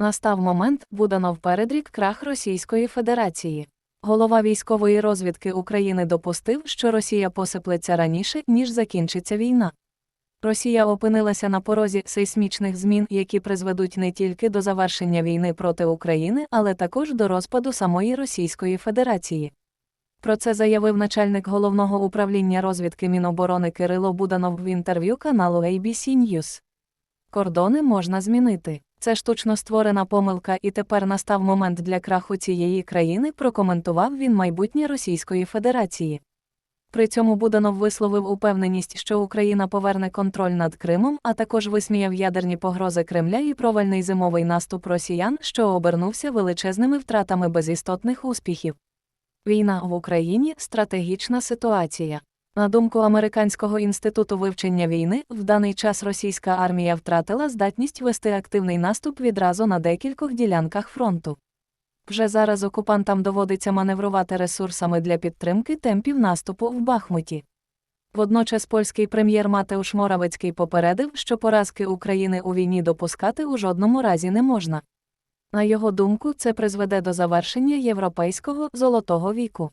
Настав момент, Буданов передрік крах Російської Федерації. Голова військової розвідки України допустив, що Росія посиплеться раніше, ніж закінчиться війна. Росія опинилася на порозі сейсмічних змін, які призведуть не тільки до завершення війни проти України, але також до розпаду самої Російської Федерації. Про це заявив начальник головного управління розвідки Міноборони Кирило Буданов в інтерв'ю каналу ABC News. Кордони можна змінити. Це штучно створена помилка, і тепер настав момент для краху цієї країни, прокоментував він майбутнє Російської Федерації. При цьому Буданов висловив упевненість, що Україна поверне контроль над Кримом, а також висміяв ядерні погрози Кремля і провальний зимовий наступ росіян, що обернувся величезними втратами без істотних успіхів. Війна в Україні стратегічна ситуація. На думку Американського інституту вивчення війни, в даний час російська армія втратила здатність вести активний наступ відразу на декількох ділянках фронту. Вже зараз окупантам доводиться маневрувати ресурсами для підтримки темпів наступу в Бахмуті. Водночас польський прем'єр Матеуш Моравецький попередив, що поразки України у війні допускати у жодному разі не можна. На його думку, це призведе до завершення європейського золотого віку.